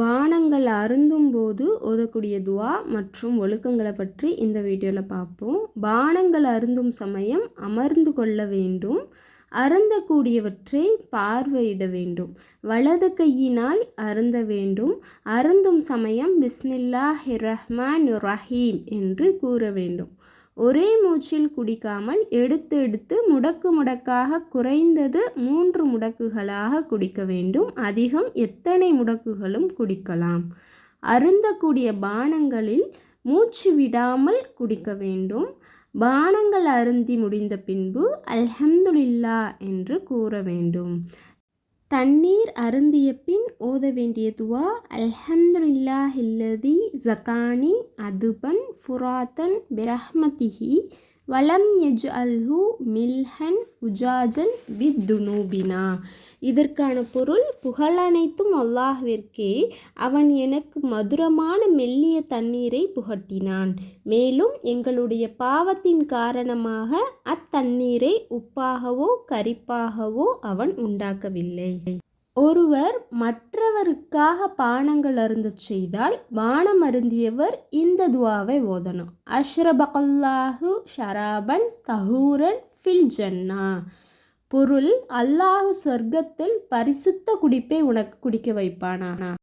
பானங்கள் அருந்தும் போது ஓதக்கூடிய துவா மற்றும் ஒழுக்கங்களை பற்றி இந்த வீடியோவில் பார்ப்போம். பானங்கள் அருந்தும் சமயம் அமர்ந்து கொள்ள வேண்டும். அருந்தக்கூடியவற்றை பார்வையிட வேண்டும். வலது கையினால் அருந்த வேண்டும். அருந்தும் சமயம் பிஸ்மில்லாஹ் ரஹ்மான் ரஹீம் என்று கூற வேண்டும். ஒரே மூச்சில் குடிக்காமல் எடுத்து எடுத்து முடக்கு முடக்காக குறைந்தது மூன்று முடக்குகளாக குடிக்க வேண்டும். அதிகம் எத்தனை முடக்குகளும் குடிக்கலாம். அருந்தக்கூடிய பானங்களில் மூச்சு விடாமல் குடிக்க வேண்டும். பானங்கள் அருந்தி முடிந்த பின்பு அல்ஹம்துலில்லா என்று கூற வேண்டும். தண்ணீர் அருந்திய பின் ஓத வேண்டிய துவா அல்ஹம்துலில்லாஹில்லதி ஜகானி அதுபன் ஃபுராத்தன் பிரஹ்மதிஹி வலம் எஜ் அல்ஹு மில்ஹன் உஜாஜன் வித்துனூபினா இதற்கான பொருள் புகழனைத்தும் அல்லாஹ்விற்கே. அவன் எனக்கு மதுரமான மெல்லிய தண்ணீரை புகட்டினான். மேலும் எங்களுடைய பாவத்தின் காரணமாக அத்தண்ணீரை உப்பாகவோ கரிப்பாகவோ அவன் உண்டாக்கவில்லை. ஒருவர் மற்றவருக்காக பானங்கள் அருந்து செய்தால் வானம் அருந்தியவர் இந்த துவாவை ஓதணும். அஷ்ரபகல்லாஹு ஷராபன் தஹூரன் ஃபில் ஜன்னா. பொருள் அல்லாஹு சொர்க்கத்தில் பரிசுத்த குடிப்பை உனக்கு குடிக்க வைப்பானா?